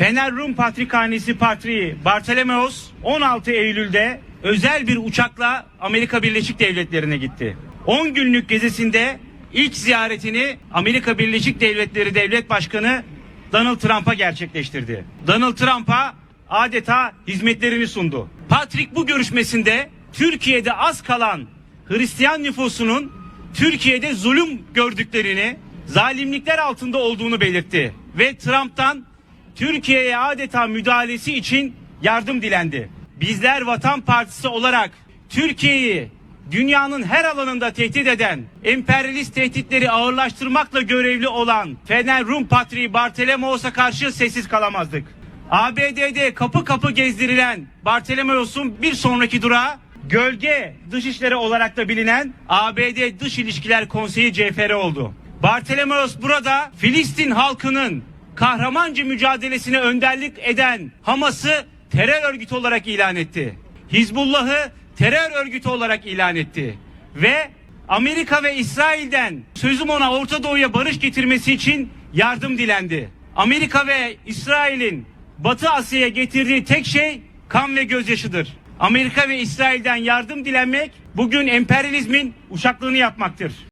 Fener Rum Patrikhanesi Patriği Bartolomeos 16 Eylül'de özel bir uçakla Amerika Birleşik Devletleri'ne gitti. 10 günlük gezisinde ilk ziyaretini Amerika Birleşik Devletleri Devlet Başkanı Donald Trump'a gerçekleştirdi. Donald Trump'a adeta hizmetlerini sundu. Patrick bu görüşmesinde Türkiye'de az kalan Hristiyan nüfusunun Türkiye'de zulüm gördüklerini, zalimlikler altında olduğunu belirtti ve Trump'tan Türkiye'ye adeta müdahalesi için yardım dilendi. Bizler Vatan Partisi olarak Türkiye'yi dünyanın her alanında tehdit eden, emperyalist tehditleri ağırlaştırmakla görevli olan Fener Rum Patriği Bartolomeos'a karşı sessiz kalamazdık. ABD'de kapı kapı gezdirilen Bartolomeos'un bir sonraki durağı gölge dışişleri olarak da bilinen ABD Dış İlişkiler Konseyi CFR oldu. Bartolomeos burada Filistin halkının kahramanca mücadelesine önderlik eden Hamas'ı terör örgütü olarak ilan etti. Hizbullah'ı terör örgütü olarak ilan etti. Ve Amerika ve İsrail'den sözüm ona Orta Doğu'ya barış getirmesi için yardım dilendi. Amerika ve İsrail'in Batı Asya'ya getirdiği tek şey kan ve gözyaşıdır. Amerika ve İsrail'den yardım dilenmek bugün emperyalizmin uşaklığını yapmaktır.